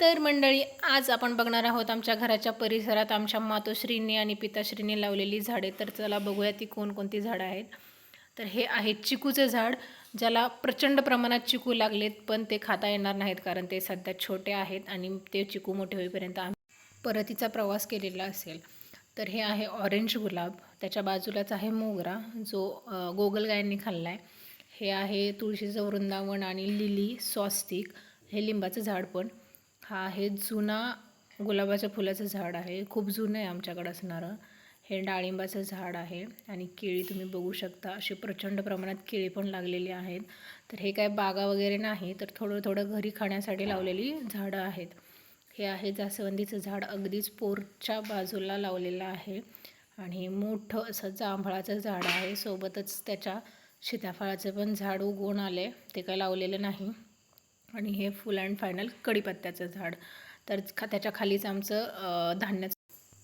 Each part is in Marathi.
तर मंडळी आज आपण बघणार आहोत आमच्या घराच्या परिसरात आमच्या मातोश्रींनी आणि पिताश्रींनी लावलेली झाडे. तर चला बघूया ती कोणकोणती झाडं आहेत. तर हे आहे चिकूचं झाड ज्याला प्रचंड प्रमाणात चिकू लागलेत पण ते खाता येणार नाहीत कारण ते सध्या छोटे आहेत आणि ते चिकू मोठे होईपर्यंत आम्ही परतीचा प्रवास केलेला असेल. तर हे आहे ऑरेंज गुलाब त्याच्या बाजूलाच आहे मोगरा जो गोगलगायांनी खाल्ला आहे हे आहे तुळशीचं वृंदावन आणि लिली स्वस्तिक हे लिंबाचं झाड पण. हा आहे जुना गुलाबाच्या फुलाचं झाड आहे. खूप जुनं आहे आमच्याकडं असणारं. हे डाळिंबाचं झाड आहे आणि केळी तुम्ही बघू शकता. अशी प्रचंड प्रमाणात केळी पण लागलेली आहेत. तर हे काय बागा वगैरे नाही तर थोडं थोडं घरी खाण्यासाठी लावलेली झाडं आहेत. हे आहे जास्वंदीचं झाड. अगदीच पोरच्या बाजूला लावलेलं आहे. आणि मोठं असं जांभळाचं झाड आहे. सोबतच त्याच्या सीताफळाचं पण झाड उगवून आले ते काय लावलेलं नाही. आणि हे फुल अँड फायनल कढीपत्त्याचं झाड. तर खा त्याच्या खालीच आमचं धान्याचं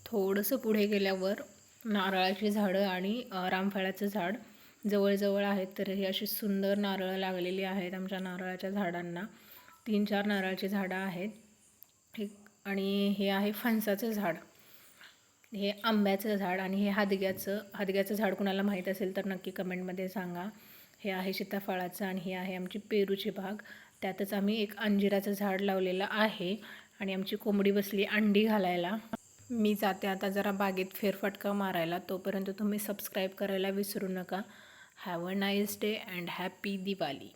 थोडंसं पुढे गेल्यावर नारळाची झाडं आणि रामफळाचं झाड जवळजवळ आहेत. तर ही अशी सुंदर नारळं लागलेली आहेत आमच्या नारळाच्या झाडांना. तीन चार नारळाची झाडं आहेत. हे आणि हे आहे फणसाचं झाड. हे आंब्याचं झाड आणि हे हादग्याचं हादग्याचं झाड कुणाला माहीत असेल तर नक्की कमेंटमध्ये सांगा. हे आहे सीताफळाचं आणि हे आहे आमची पेरूची बाग. त्यातच आम्ही एक अंजिराचं झाड लावलेलं आहे आणि आमची कोंबडी बसली अंडी घालायला. मी जाते आता जरा बागेत फेरफटका मारायला तोपर्यंत तुम्ही सबस्क्राईब करायला विसरू नका. Have a nice day and happy Diwali